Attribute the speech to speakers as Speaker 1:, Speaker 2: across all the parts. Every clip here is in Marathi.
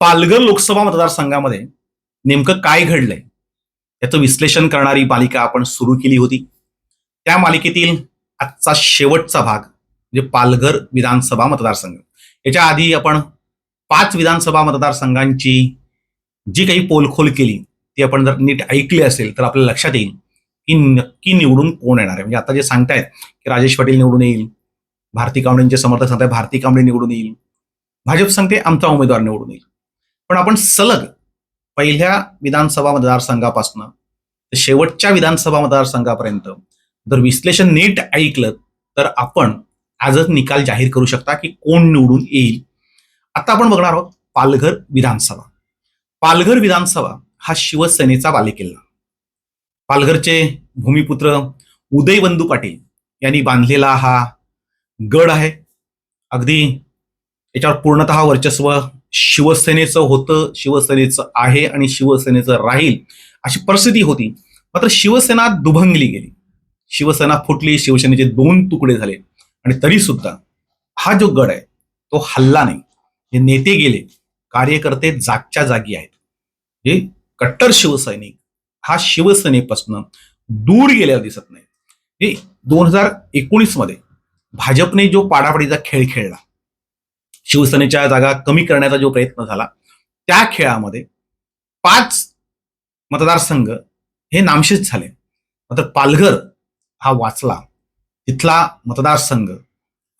Speaker 1: पालघर लोकसभा मतदारसंघामध्ये नेमकं काय घडलंय? याचं विश्लेषण करणारी मालिका आपण सुरू केली होती. त्या मालिकेतील आजचा शेवटचा भाग म्हणजे पालघर विधानसभा मतदारसंघ. याच्या आधी आपण पाच विधानसभा मतदारसंघांची जी काही पोलखोल केली ती आपण जर नीट ऐकली असेल तर आपल्याला लक्षात येईल की नक्की निवडून कोण येणार आहे. म्हणजे आता जे सांगतायत की राजेश पाटील निवडून येईल भारती कांबळेंचे समर्थक सांगतायत भारती कांबळे निवडून येईल भाजप सांगते आमचा उमेदवार निवडून येईल. पण आपण सलग पहिल्या विधानसभा मतदारसंघापासून शेवटच्या विधानसभा मतदारसंघापर्यंत जर विश्लेषण नीट ऐकलं तर आपण आजच निकाल जाहीर करू शकता की कोण निवडून येईल. आता आपण बघणार आहोत पालघर विधानसभा. पालघर विधानसभा हा शिवसेनेचा बालेकिल्ला. पालघरचे भूमिपुत्र उदयबंधू पाटील यांनी बांधलेला हा गड आहे. अगदी याच्यावर पूर्णतः वर्चस्व शिवसेनेचं होतं शिवसेनेचं आहे आणि शिवसेनेचं राहील अशी परिस्थिती होती. मात्र शिवसेना दुभंगली गेली. शिवसेना फुटली शिवसेनेचे दोन तुकडे झाले. आणि तरी सुद्धा हा जो गड आहे तो हल्ला नाही. हे नेते गेले कार्यकर्ते जागच्या जागी आहेत. हे कट्टर शिवसैनिक हा शिवसेनेपासून दूर गेलेला दिसत नाही. हे दोन हजार एकोणीसमध्ये भाजपने जो पाडापाडीचा खेळ खेळला शिवसेनेच्या जागा कमी करण्याचा जो प्रयत्न झाला त्या खेळामध्ये पाच मतदारसंघ हे नामशेष झाले. मात्र पालघर हा वाचला. तिथला मतदारसंघ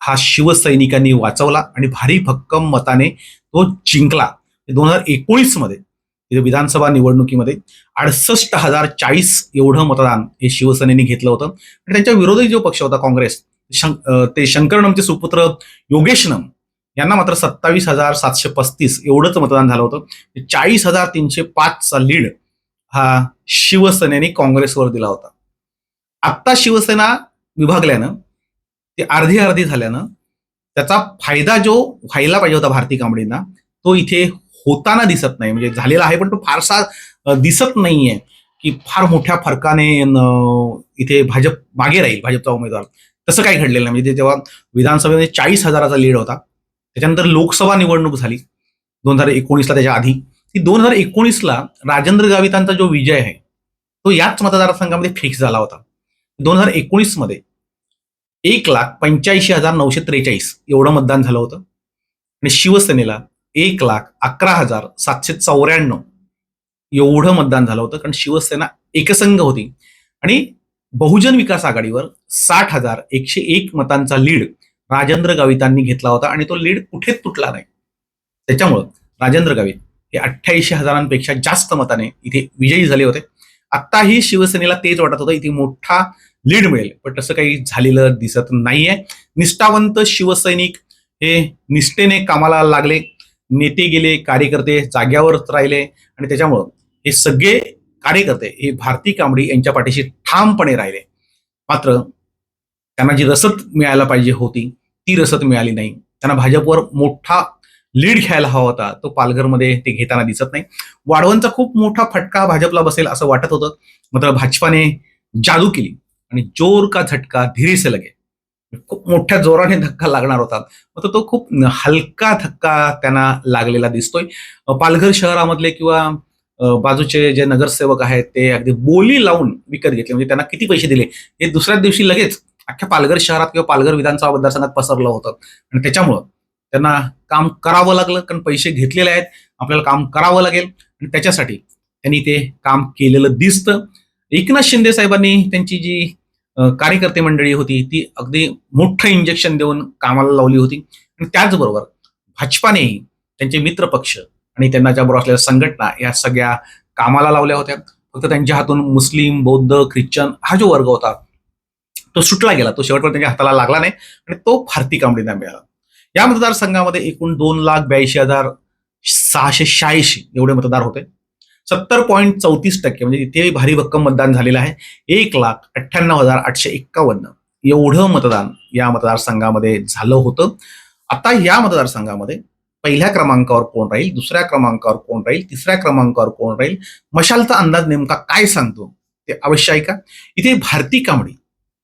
Speaker 1: हा शिवसैनिकांनी वाचवला आणि भारी भक्कम मताने तो जिंकला. दोन हजार एकोणीसमध्ये तिथे विधानसभा निवडणुकीमध्ये अडसष्ट हजार चाळीस एवढं मतदान हे शिवसेनेने घेतलं होतं. आणि त्यांच्या विरोधी जो पक्ष होता काँग्रेस शं- ते शंकरनमचे सुपुत्र योगेशनम यांना मात्र सत्तावीस हजार सातशे पस्तीस एवढंच मतदान झालं होतं. चाळीस हजार तीनशे पाचचा लीड हा शिवसेनेने काँग्रेसवर दिला होता. आत्ता शिवसेना विभागल्यानं ते अर्धी अर्धी झाल्यानं त्याचा फायदा जो व्हायला पाहिजे होता भारती कांबळींना तो इथे होताना दिसत नाही. म्हणजे झालेला आहे पण तो फारसा दिसत नाहीये की फार मोठ्या फरकाने इथे भाजप मागे राहील भाजपचा उमेदवार. तसं काही घडलेलं नाही. म्हणजे तेव्हा विधानसभेमध्ये चाळीस हजाराचा लीड होता त्याच्यानंतर लोकसभा निवडणूक झाली. दोन हजार एकोणीसला त्याच्या आधी. ती दोन हजार एकोणीसला राजेंद्र गावितांचा जो विजय आहे तो याच मतदारसंघामध्ये फिक्स झाला होता. दोन हजार एकोणीसमध्ये एक लाख पंच्याऐंशी हजार नऊशे त्रेचाळीस एवढं मतदान झालं होतं. आणि शिवसेनेला एक लाख अकरा हजार सातशे चौऱ्याण्णव एवढं मतदान झालं होतं कारण शिवसेना एकसंघ होती. आणि बहुजन विकास आघाडीवर साठ हजार एकशे एक मतांचा लीड राजेंद्र गावितांनी घेतला होता आणि तो लीड कुठेच तुटला नाही. त्याच्यामुळं राजेंद्र गावित हे अठ्ठ्याऐंशी हजारांपेक्षा जास्त मताने इथे विजयी झाले होते. आत्ताही शिवसेनेला तेच वाटत होतं इथे मोठा लीड मिळेल पण तसं काही झालेलं दिसत नाहीये. निष्ठावंत शिवसैनिक हे निष्ठेने कामाला लागले नेते गेले कार्यकर्ते जाग्यावरच राहिले आणि त्याच्यामुळं हे सगळे कार्यकर्ते हे भारती कांबडी यांच्या पाठीशी ठामपणे राहिले. मात्र त्यांना जी रसद मिळायला पाहिजे होती ती रसद मिळाली नाही. त्यांना भाजपवर मोठा लीड घ्यायला हवा होता. तो पालघरमध्ये ते घेताना दिसत नाही. वाढवणचा खूप मोठा फटका भाजपला बसेल असं वाटत होतं. मात्र भाजपाने जादू केली आणि जोर का झटका धीरेसे लगे. खूप मोठ्या जोराने धक्का लागणार होता. मात्र तो खूप हलका धक्का त्यांना लागलेला दिसतोय. पालघर शहरामधले किंवा बाजूचे जे नगरसेवक आहेत ते अगदी बोली लावून विकत घेतले. म्हणजे त्यांना किती पैसे दिले? हे दुसऱ्या दिवशी लगेच अख्ख्या पालघर शहरात किंवा पालघर विधानसभा मतदारसंघात पसरलं होतं. आणि त्याच्यामुळं त्यांना काम करावं लागलं कारण पैसे घेतलेले आहेत. आपल्याला काम करावं लागेल. आणि त्याच्यासाठी त्यांनी ते काम केलेलं दिसतं. एकनाथ शिंदे साहेबांनी त्यांची जी कार्यकर्ते मंडळी होती ती अगदी मोठं इंजेक्शन देऊन कामाला लावली होती. आणि त्याचबरोबर भाजपानेही त्यांचे मित्र पक्ष आणि त्यांना ज्याबरोबर असलेल्या संघटना या सगळ्या कामाला लावल्या होत्या. फक्त त्यांच्या हातून मुस्लिम बौद्ध ख्रिश्चन हा जो वर्ग होता तो सुटला गेला. तो शेवटपर्यंत त्यांच्या हाताला लागला नाही आणि तो भारती कांबळींना मिळाला. या मतदारसंघामध्ये एकूण दोन लाख ब्याऐंशी हजार सहाशे शहाऐंशी एवढे मतदार होते. सत्तर पॉईंट चौतीस टक्के म्हणजे इथे भारी भक्कम मतदान झालेलं आहे. एक लाख अठ्ठ्याण्णव हजार आठशे एक्कावन्न एवढं मतदान या मतदारसंघामध्ये झालं होतं. आता या मतदारसंघामध्ये पहिल्या क्रमांकावर कोण राहील दुसऱ्या क्रमांकावर कोण राहील तिसऱ्या क्रमांकावर कोण राहील मशालचा अंदाज नेमका काय सांगतो ते अवश्य ऐका. इथे भारती कांबडी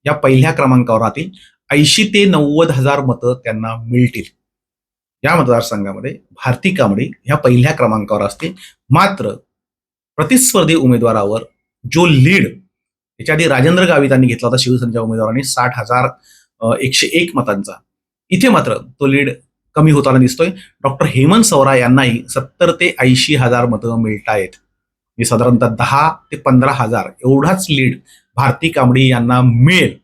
Speaker 1: या पहिल्या क्रमांकावर राहतील. ऐंशी ते नव्वद हजार मतं त्यांना मिळतील. या मतदारसंघामध्ये भारती कांबडी ह्या पहिल्या क्रमांकावर असते मात्र प्रतिस्पर्धी उमेदवारावर जो लीड त्याच्या आधी राजेंद्र गावितांनी घेतला होता शिवसेनेच्या उमेदवारांनी साठ हजार एकशे एक मतांचा. इथे मात्र तो लीड कमी होताना दिसतोय. डॉक्टर हेमंत सवरा यांनाही सत्तर ते ऐंशी हजार मतं मिळतायत. की साधारणतः दहा ते पंधरा हजार एवढाच लीड भारती कांबडी यांना मिळेल.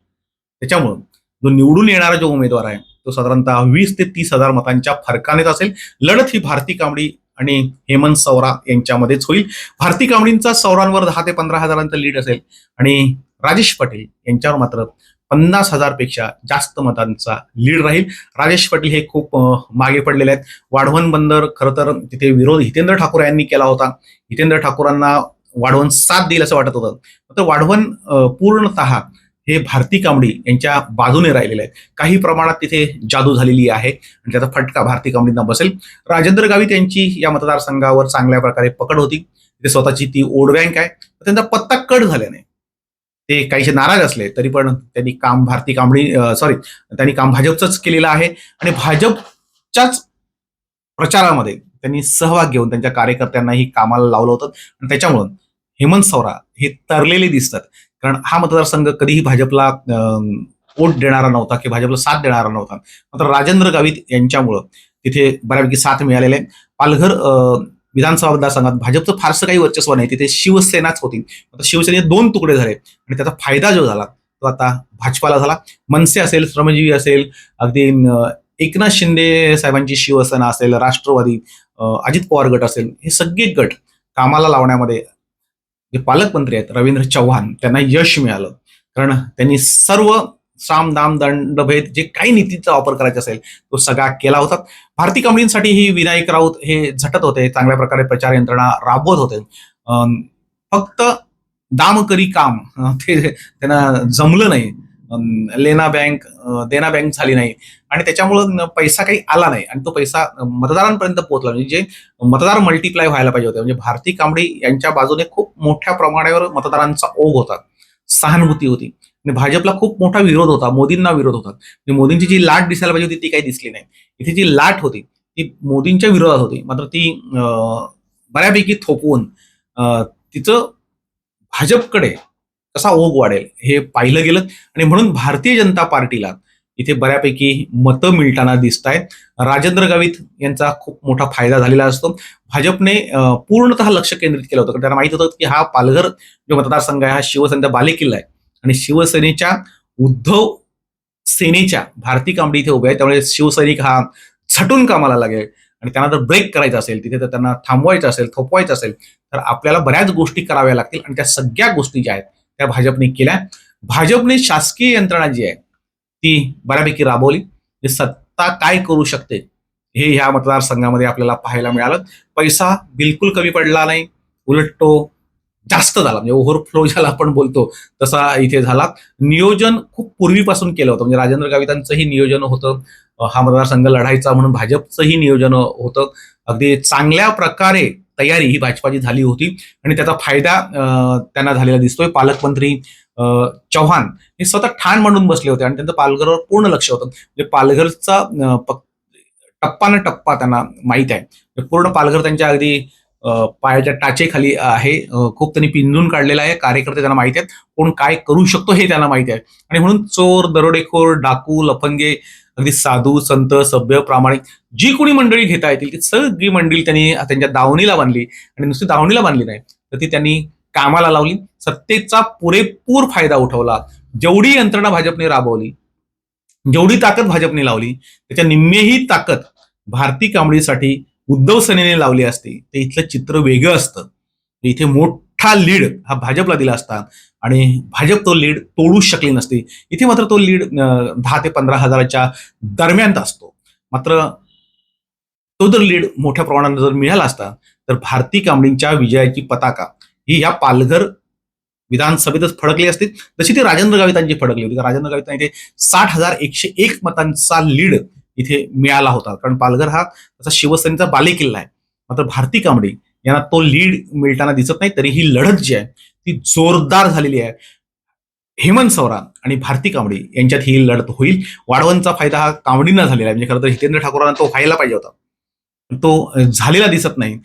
Speaker 1: त्याच्यामुळं जो निवडून येणारा जो उमेदवार आहे तो साधारणतः वीस ते तीस हजार मतांच्या फरकानेच असेल. लढत ही भारती कांबडी आणि हेमंत सौरा यांच्यामध्येच होईल. भारती कांबडींचा सौरांवर दहा ते पंधरा हजारांचा लीड असेल आणि राजेश पाटील यांच्यावर मात्र पन्नास हजारपेक्षा जास्त मतांचा लीड राहील. राजेश पाटील हे खूप मागे पडलेले आहेत. वाढवण बंदर खरं तर तिथे विरोध हितेंद्र ठाकूर यांनी केला होता. हितेंद्र ठाकूरांना वाढवण साथ देईल असं वाटत होतं. तर वाढवण पूर्णत पूर्णतः हे भारती कांबडी यांच्या बाजूने राहिलेले आहेत. काही प्रमाणात तिथे जादू झालेली आहे. आणि त्याचा फटका भारती कांबडींना बसेल. राजेंद्र गावित यांची या मतदारसंघावर चांगल्या प्रकारे पकड होती. तिथे स्वतःची ती ओढ बँक आहे. त्यांचा पत्ता कट झाल्याने ते काहीसे नाराज असले तरी पण त्यांनी काम भारती कांबडी सॉरी त्यांनी काम भाजपचंच केलेलं आहे. आणि भाजपच्याच प्रचारामध्ये त्यांनी सहभाग घेऊन त्यांच्या कार्यकर्त्यांनाही कामाला लावलं होतं. आणि त्याच्यामुळं हेमंत सौरा हे तरलेले दिसतात. कारण हा मतदारसंघ कधीही भाजपला वोट देणारा नव्हता किंवा भाजपला साथ देणारा नव्हता. मात्र राजेंद्र गावित यांच्यामुळं तिथे बऱ्यापैकी साथ मिळालेले आहे. पालघर विधानसभा मतदारसंघात भाजपचं फारसं काही वर्चस्व नाही. तिथे शिवसेनाच होती. आता शिवसेनेचे दोन तुकडे झाले आणि त्याचा फायदा जो झाला तो आता भाजपाला झाला. मनसे असेल श्रमजीवी असेल अगदी एकनाथ शिंदे साहेबांची शिवसेना असेल राष्ट्रवादी अजित पवार गट असेल हे सगळे गट कामाला लावण्यामध्ये जे पालकमंत्री आहेत रवींद्र चव्हाण त्यांना यश मिळालं. कारण त्यांनी सर्व साम दाम दंड भेद जे काही नीतीचा वापर करायचा असेल तो सगळा केला होता. भारती कंपनीसाठी ही विनायक राऊत हे झटत होते. चांगल्या प्रकारे प्रचार यंत्रणा राबवत होते. अं, फक्त दाम करी काम ते त्यांना जमलं नाही. लेना बँक देना बँक झाली नाही. आणि त्याच्यामुळं पैसा काही आला नाही. आणि तो पैसा मतदारांपर्यंत पोहोचला म्हणजे जे मतदार मल्टिप्लाय व्हायला पाहिजे होते. म्हणजे भारती कांबडी यांच्या बाजूने खूप मोठ्या प्रमाणावर मतदारांचा ओघ होता. सहानुभूती होती. भाजपला खूप मोठा विरोध होता मोदींना विरोध होता. म्हणजे मोदींची जी लाट दिसायला पाहिजे होती ती काही दिसली नाही. इथे जी लाट होती ती मोदींच्या विरोधात होती. मात्र ती बऱ्यापैकी थोपवून तिचं भाजपकडे कसा ओघ वाढेल हे पाहिलं गेलं. आणि म्हणून भारतीय जनता पार्टीला इथे बऱ्यापैकी मतं मिळताना दिसत आहेत राजेंद्र गावित यांचा खूप मोठा फायदा झालेला असतो. भाजपने पूर्णतः लक्ष केंद्रित केलं होतं. कारण त्यांना माहीत होतं की हा पालघर जो मतदारसंघ आहे हा शिवसेनेचा बालेकिल्ला आहे. आणि शिवसेनेच्या उद्धव सेनेच्या भारती कांबडी इथे उभे आहे त्यामुळे शिवसैनिक हा झटून कामाला लागेल. आणि त्यांना जर ब्रेक करायचा असेल तिथे तर त्यांना थांबवायचं असेल थोपवायचं असेल तर आपल्याला बऱ्याच गोष्टी कराव्या लागतील. आणि त्या सगळ्या गोष्टी ज्या आहेत त्या भाजपने केल्या भाजपने शासकीय यंत्रणा जी आहे ती बऱ्यापैकी राबवली. म्हणजे सत्ता काय करू शकते हे ह्या मतदारसंघामध्ये आपल्याला पाहायला मिळालं. पैसा बिलकुल कमी पडला नाही. उलट तो जास्त झाला. म्हणजे ओव्हरफ्लो ज्याला आपण बोलतो तसा इथे झाला. नियोजन खूप पूर्वीपासून केलं होतं. म्हणजे राजेंद्र गावितांचंही नियोजन होतं. हा मतदारसंघ लढायचा म्हणून भाजपचंही नियोजन होतं. अगदी चांगल्या प्रकारे तयारी ही भाजपाची झाली होती. आणि त्याचा फायदा त्यांना झालेला दिसतोय. पालकमंत्री चव्हाण हे स्वतः ठाण म्हणून बसले होते. आणि त्यांचं पालघरवर पूर्ण लक्ष होतं. म्हणजे पालघरचा टप्पा न टप्पा त्यांना माहीत आहे. म्हणजे पूर्ण पालघर त्यांच्या अगदी पायाच्या टाचेखाली आहे. खूप त्यांनी पिंजून काढलेला आहे. कार्यकर्ते त्यांना माहिती आहेत. कोण काय करू शकतो हे त्यांना माहिती आहे. आणि म्हणून चोर दरोडेखोर डाकू लफंगे अगदी साधू संत सभ्य प्रामाणिक जी कोणी मंडळी घेता येतील ती सगळी मंडळी त्यांनी त्यांच्या दावणीला बांधली. आणि नुसती दावणीला बांधली नाही. तर ती त्यांनी कामाला लावली. सत्तेचा पुरेपूर फायदा उठवला. जेवढी यंत्रणा भाजपने राबवली जेवढी ताकद भाजपने लावली त्याच्या निम्मेही ताकद भारती कांबळीसाठी उद्धव सेनेने लावली असती. ते इथलं चित्र वेगळं असतं. इथे मोठा लीड हा भाजपला दिला असता आणि भाजप तो लीड तोडू शकली नसती. इथे मात्र तो लीड दहा ते पंधरा हजाराच्या दरम्यान असतो. मात्र तो जर लीड मोठ्या प्रमाणात जर मिळाला असता तर भारती कांबळींच्या विजयाची पताका ही या पालघर विधानसभेतच फडकली असते. तशी ती राजेंद्र गावितांची फडकली होती. राजेंद्र गावितांनी ते साठ हजार एकशे एक मतांचा लीड इथे मिळाला होता. कारण पालघर हा तसा शिवसेनेचा बालेकिल्ला आहे. मात्र भारती कांबडी यांना तो लीड मिळताना दिसत नाही तरी ही लढत जी आहे ती जोरदार झालेली आहे. हेमंत सवरा आणि भारती कांबडी यांच्यात ही लढत होईल. वाढवणचा फायदा हा कांबडींना झालेला आहे. म्हणजे खरं तर हितेंद्र ठाकूरांना तो व्हायला पाहिजे होता. तो झालेला दिसत नाही.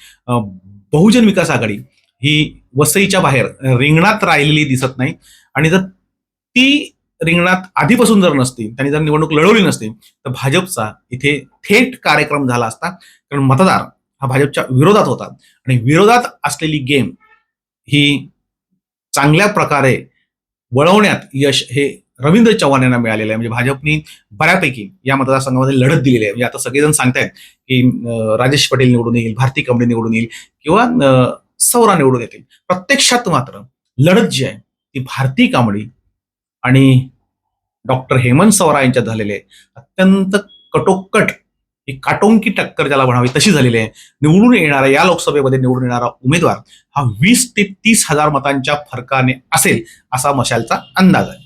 Speaker 1: बहुजन विकास आघाडी ही वसईच्या बाहेर रिंगणात राहिलेली दिसत नाही. आणि जर ती रिंगणात आधीपासून जर नसती त्यांनी जर निवडणूक लढवली नसती तर भाजपचा इथे थेट कार्यक्रम झाला असता. कारण मतदार हा भाजपच्या विरोधात होता. आणि विरोधात असलेली गेम ही चांगल्या प्रकारे वळवण्यात यश हे रवींद्र चव्हाण यांना मिळालेलं आहे. म्हणजे भाजपनी बऱ्यापैकी या मतदारसंघामध्ये लढत दिलेली आहे. म्हणजे आता सगळेजण सांगतायत की राजेश पटेल निवडून येईल भारती कमडे निवडून येईल किंवा सौरा निवडून येतील. प्रत्यक्षात मात्र लढत जी आहे ती भारती कांबडी आणि डॉक्टर हेमंत सवरा यांच्यात झालेले अत्यंत कटोकट ही काटोंकी टक्कर ज्याला म्हणावी तशी झालेली आहे. निवडून येणारा या लोकसभेमध्ये निवडून येणारा उमेदवार हा वीस ते तीस हजार मतांच्या फरकाने असेल असा मशालचा अंदाज आहे.